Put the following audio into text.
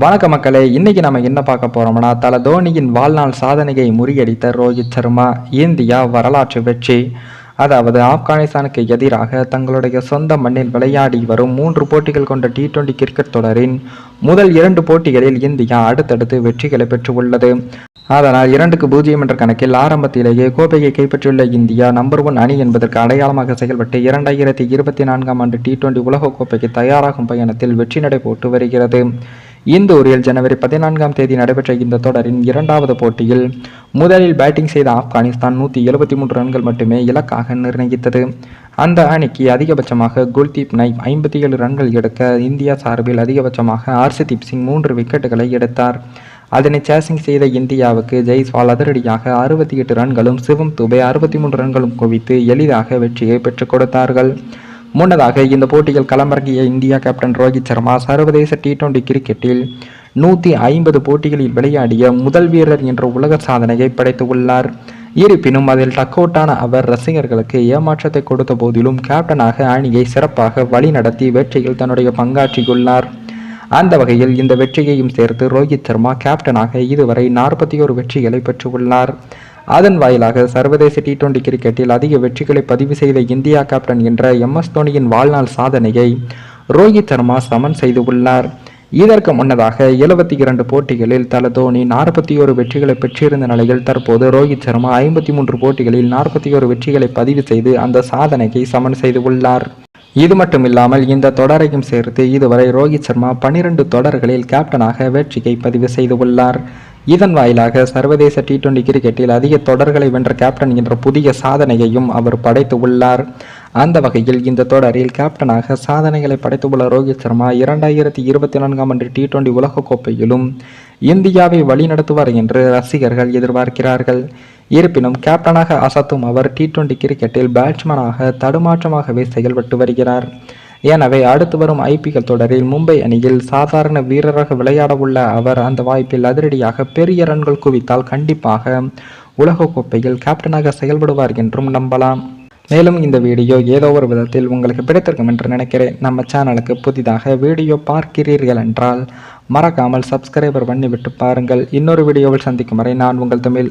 வணக்க மக்களே இன்னைக்கு நம்ம என்ன பார்க்க போறோம்னா தல தோனியின் வாழ்நாள் சாதனையை முறியடித்த ரோஹித் சர்மா இந்தியா வரலாற்று வெற்றி. அதாவது ஆப்கானிஸ்தானுக்கு எதிராக தங்களுடைய சொந்த மண்ணில் விளையாடி வரும் மூன்று போட்டிகள் கொண்ட டி டுவெண்டி கிரிக்கெட் தொடரின் முதல் இரண்டு போட்டிகளில் இந்தியா அடுத்தடுத்து வெற்றிகளை பெற்றுள்ளது. அதனால் இரண்டுக்கு பூஜ்ஜியம் என்ற கணக்கில் ஆரம்பத்திலேயே கோப்பையை கைப்பற்றியுள்ள இந்தியா நம்பர் ஒன் அணி என்பதற்கு அடையாளமாக செயல்பட்டு இரண்டாயிரத்தி இருபத்தி நான்காம் ஆண்டு டி டுவெண்டி உலகக்கோப்பைக்கு தயாராகும் பயணத்தில் வெற்றி நடை போட்டு வருகிறது. இந்தூரில் ஜனவரி பதினான்காம் தேதி நடைபெற்ற இந்த தொடரின் இரண்டாவது போட்டியில் முதலில் பேட்டிங் செய்த ஆப்கானிஸ்தான் நூற்றி எழுபத்தி மூன்று ரன்கள் மட்டுமே இலக்காக நிர்ணயித்தது. அந்த அணிக்கு அதிகபட்சமாக குல்தீப் நைப் ஐம்பத்தி ஏழு ரன்கள் எடுக்க இந்தியா சார்பில் அதிகபட்சமாக ஆர்சிதீப் சிங் மூன்று விக்கெட்டுகளை எடுத்தார். அதனை சேசிங் செய்த இந்தியாவுக்கு ஜெய்ஸ்வால் அதிரடியாக அறுபத்தி எட்டு ரன்களும் சிவம் துபே அறுபத்தி மூன்று ரன்களும் குவித்து எளிதாக வெற்றியை பெற்றுக் கொடுத்தார்கள். முன்னதாக இந்த போட்டியில் களமிறங்கிய இந்தியா கேப்டன் ரோஹித் சர்மா சர்வதேச டி டுவெண்டி கிரிக்கெட்டில் நூற்றி ஐம்பது போட்டிகளில் விளையாடிய முதல் வீரர் என்ற உலக சாதனையை படைத்துள்ளார் இருப்பினும் அதில் டக்கவுட்டான அவர் ரசிகர்களுக்கு ஏமாற்றத்தை கொடுத்த போதிலும் கேப்டனாக அணியை சிறப்பாக வழிநடத்தி வெற்றியில் தன்னுடைய பங்காற்றியுள்ளார். அந்த வகையில் இந்த வெற்றியையும் சேர்த்து ரோஹித் சர்மா கேப்டனாக இதுவரை நாற்பத்தி ஒரு வெற்றிகளை பெற்றுள்ளார். அதன் வாயிலாக சர்வதேச டி டுவெண்டி கிரிக்கெட்டில் அதிக வெற்றிகளை பதிவு செய்த இந்தியா கேப்டன் என்ற எம் எஸ் தோனியின் வாழ்நாள் சாதனையை ரோஹித் சர்மா சமன் செய்துள்ளார் இதற்கு முன்னதாக எழுபத்தி இரண்டு போட்டிகளில் தல தோனி நாற்பத்தி ஒரு வெற்றிகளை பெற்றிருந்த நிலையில் தற்போது ரோஹித் சர்மா ஐம்பத்தி மூன்று போட்டிகளில் நாற்பத்தி ஒரு வெற்றிகளை பதிவு செய்து அந்த சாதனையை சமன் செய்துள்ளார் இது மட்டும் இல்லாமல் இந்த தொடரையும் சேர்த்து இதுவரை ரோஹித் சர்மா பன்னிரண்டு தொடர்களில் கேப்டனாக வெற்றியை பதிவு செய்துள்ளார் இதன் வாயிலாக சர்வதேச டி டுவெண்டி கிரிக்கெட்டில் அதிக தொடர்களை வென்ற கேப்டன் என்ற புதிய சாதனையையும் அவர் படைத்து உள்ளார். அந்த வகையில் இந்த தொடரில் கேப்டனாக சாதனைகளை படைத்துள்ள ரோஹித் சர்மா இரண்டாயிரத்தி இருபத்தி நான்காம் ஆண்டு டி டுவெண்டி உலகக்கோப்பையிலும் இந்தியாவை வழிநடத்துவார் என்று ரசிகர்கள் எதிர்பார்க்கிறார்கள். இருப்பினும் கேப்டனாக அசத்தும் அவர் டி டுவெண்டி கிரிக்கெட்டில் பேட்ஸ்மேனாக தடுமாற்றமாகவே செயல்பட்டு வருகிறார். எனவே அடுத்து வரும் ஐபிஎல் தொடரில் மும்பை அணியில் சாதாரண வீரராக விளையாடவுள்ள அவர் அந்த வாய்ப்பில் அதிரடியாக பெரிய ரன்கள் குவித்தால் கண்டிப்பாக உலகக்கோப்பையில் கேப்டனாக செயல்படுவார் என்றும் நம்பலாம். மேலும் இந்த வீடியோ ஏதோ ஒரு விதத்தில் உங்களுக்கு பிடித்திருக்கும் என்று நினைக்கிறேன். நம்ம சேனலுக்கு புதிதாக வீடியோ பார்க்கிறீர்கள் என்றால் மறக்காமல் சப்ஸ்கிரைபர் பண்ணிவிட்டு பாருங்கள். இன்னொரு வீடியோவில் சந்திக்கும் வரை நான் உங்கள் தமிழ்.